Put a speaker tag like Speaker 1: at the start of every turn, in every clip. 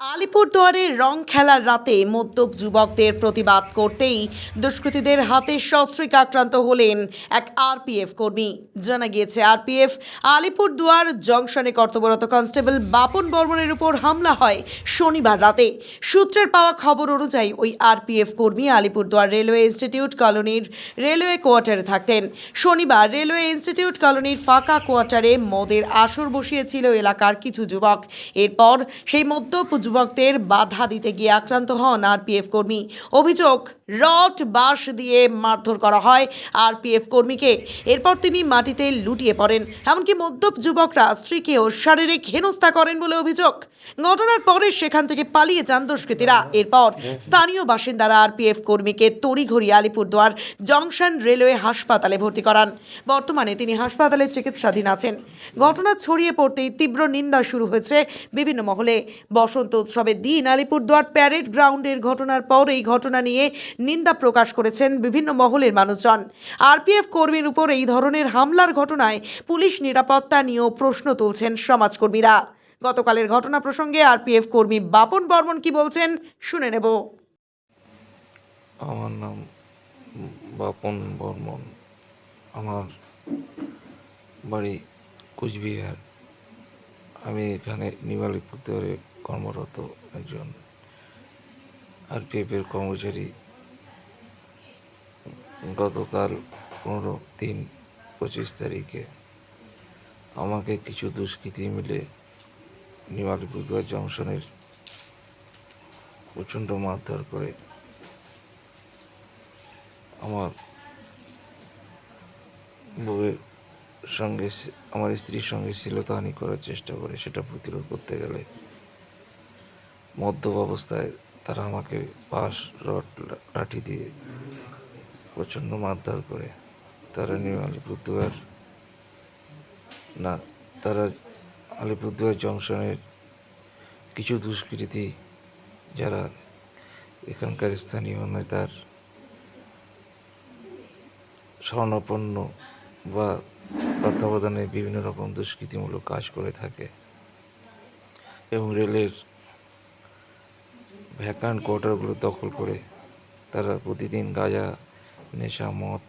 Speaker 1: আলিপুরদুয়ারে রং খেলার রাতে মদ্যপ যুবকদের প্রতিবাদ করতেই দুষ্কৃতীদের হাতে সস্ত্রীক আক্রান্ত হলেন এক আরপিএফ কর্মী। জানা গিয়েছে, আরপিএফ আলিপুরদুয়ার জংশনে কর্তব্যরত কনস্টেবল বাপন বর্মনের উপর হামলা হয় শনিবার রাতে। সূত্রের পাওয়া খবর অনুযায়ী ওই আরপিএফ কর্মী আলিপুরদুয়ার রেলওয়ে ইনস্টিটিউট কলোনির রেলওয়ে কোয়ার্টারে থাকতেন। শনিবার রেলওয়ে ইনস্টিটিউট কলোনির ফাঁকা কোয়ার্টারে মদের আসর বসিয়েছিল এলাকার কিছু যুবক। এরপর সেই মদ্যপ যুবকদের বাধা দিতে গিয়ে আক্রান্ত হন আরপিএফ কর্মী। অভিযোগ, রড বাঁশ দিয়ে মারধর করা হয় আরপিএফ কর্মীকে। এরপর তিনি মাটিতে লুটিয়ে পড়েন। এমনকি মদ্যপ যুবকরা স্ত্রীকেও শারীরিক হেনস্থা করেন বলে অভিযোগ। ঘটনার পরে সেখান থেকে পালিয়ে যান দুষ্কৃতীরা। এরপর স্থানীয় বাসিন্দারা আরপিএফ কর্মীকে তড়িঘড়ি আলিপুরদুয়ার জংশন রেলওয়ে হাসপাতালে ভর্তি করান। বর্তমানে তিনি হাসপাতালে চিকিৎসাধীন আছেন। ঘটনা ছড়িয়ে পড়তেই তীব্র নিন্দা শুরু হয়েছে বিভিন্ন মহলে। বসন্ত উৎসবের দিন আলিপুরদুয়ার প্যারেড গ্রাউন্ডের ঘটনার পর এই ঘটনা নিয়ে নিন্দা প্রকাশ করেছেন বিভিন্ন মহলের মানুষজন। আরপিএফ কর্মীর উপর এই ধরনের হামলার ঘটনায় পুলিশ নিরাপত্তা নিয়েও প্রশ্ন তুলছেন সমাজকর্মীরা। গতকালের ঘটনা প্রসঙ্গে আরপিএফ কর্মী বাপন বর্মন কি বলছেন শুনে নেব।
Speaker 2: আমার নাম বাপন বর্মন। আমার বাড়ি কুচবিহার। আমি এখানে নিমালিপুরে কর্মরত একজন আরপিএফের কর্মচারী। গতকাল পনেরো তিন পঁচিশ তারিখে আমাকে কিছু দুষ্কৃতী মিলে নিমালিপুর জংশনের প্রচণ্ড মারধর করে আমার বউয়ের সঙ্গে আমার স্ত্রীর সঙ্গে শ্লীলতাহানি করার চেষ্টা করে, সেটা প্রতিরোধ করতে গেলে মদ্যপ অবস্থায় তারা আমাকে বাঁশ, রড লাঠি দিয়ে প্রচণ্ড মারধর করে। তারা নিয়ে আলিপুরদুয়ার না, তারা আলিপুরদুয়ার জংশনের কিছু দুষ্কৃতী যারা এখানকার স্থানীয় নেতার স্বর্ণপন্ন বা তত্ত্বাবধানে বিভিন্ন রকম দুষ্কৃতিমূলক কাজ করে থাকে। এবং রেলের ভ্যাকান্ট কোয়ার্টারগুলো দখল করে তারা প্রতিদিন গাঁজা, নেশা, মদ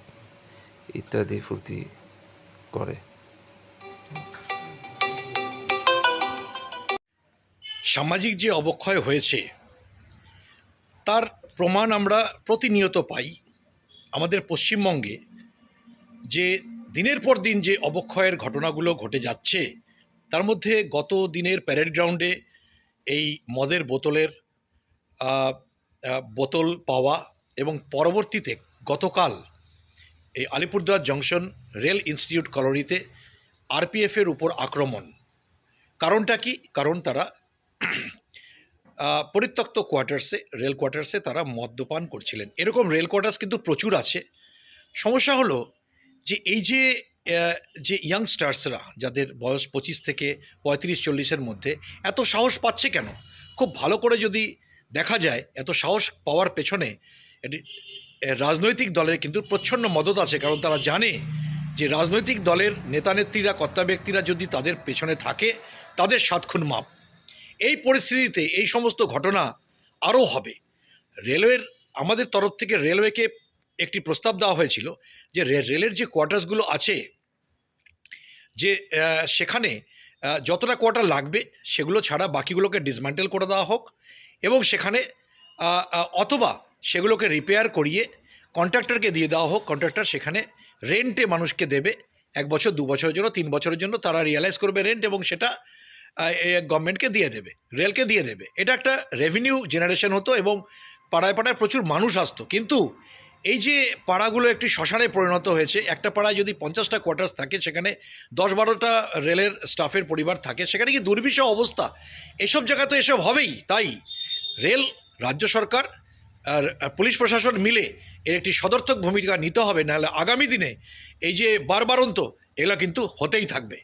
Speaker 2: ইত্যাদি ফুর্তি করে।
Speaker 3: সামাজিক যে অবক্ষয় হয়েছে, তার প্রমাণ আমরা প্রতিনিয়ত পাই আমাদের পশ্চিমবঙ্গে যে দিনের পর দিন যে অবক্ষয়ের ঘটনাগুলো ঘটে যাচ্ছে, তার মধ্যে গত দিনের প্যারেড গ্রাউন্ডে এই মদের বোতলের বোতল পাওয়া এবং পরবর্তীতে গতকাল এই আলিপুরদুয়ার জংশন রেল ইনস্টিটিউট কলোনিতে আরপিএফের উপর আক্রমণ। কারণটা কি? কারণ তারা পরিত্যক্ত কোয়ার্টার্সে, রেল কোয়ার্টার্সে তারা মদ্যপান করছিলেন। এরকম রেল কোয়ার্টার্স কিন্তু প্রচুর আছে। সমস্যা হলো যে এই যে যে ইয়াংস্টার্সরা যাদের বয়স পঁচিশ থেকে পঁয়ত্রিশ, চল্লিশের মধ্যে, এত সাহস পাচ্ছে কেন? খুব ভালো করে যদি দেখা যায়, এত সাহস পাওয়ার পেছনে এটি রাজনৈতিক দলের কিন্তু প্রচ্ছন্ন মদত আছে, কারণ তারা জানে যে রাজনৈতিক দলের নেতানেত্রীরা কর্তা ব্যক্তিরা যদি তাদের পেছনে থাকে, তাদের সাতক্ষণ মাপ। এই পরিস্থিতিতে এই সমস্ত ঘটনা আরও হবে। রেলওয়ের, আমাদের তরফ থেকে রেলওয়েকে একটি প্রস্তাব দেওয়া হয়েছিল যে রেলের যে কোয়ার্টার্সগুলো আছে, যে সেখানে যতটা কোয়ার্টার লাগবে, সেগুলো ছাড়া বাকিগুলোকে ডিসম্যান্টেল করে দেওয়া হোক। এবং সেখানে অথবা সেগুলোকে রিপেয়ার করিয়ে কন্ট্রাক্টরকে দিয়ে দেওয়া হোক কন্ট্রাক্টর সেখানে রেন্টে মানুষকে দেবে, এক বছর, দু বছরের জন্য, তিন বছরের জন্য তারা রিয়েলাইজ করবে রেন্ট এবং সেটা গভর্নমেন্টকে দিয়ে দেবে রেলকে দিয়ে দেবে। এটা একটা রেভিনিউ জেনারেশন হতো এবং পাড়ায় পাড়ায় প্রচুর মানুষ আসতো। কিন্তু এই যে পাড়াগুলো একটি শ্মশানে পরিণত হয়েছে, একটা পাড়ায় যদি পঞ্চাশটা কোয়ার্টার্স থাকে, সেখানে দশ বারোটা রেলের স্টাফের পরিবার থাকে, সেখানে কি দুর্বিষহ অবস্থা? এসব জায়গা তো এসব হবেই, তাই? রেল, রাজ্য সরকার আর পুলিশ প্রশাসন মিলে এর একটি সদর্থক ভূমিকা নিতে হবে, নাহলে আগামী দিনে এই যে বারবারন্ত, এগুলো কিন্তু হতেই থাকবে।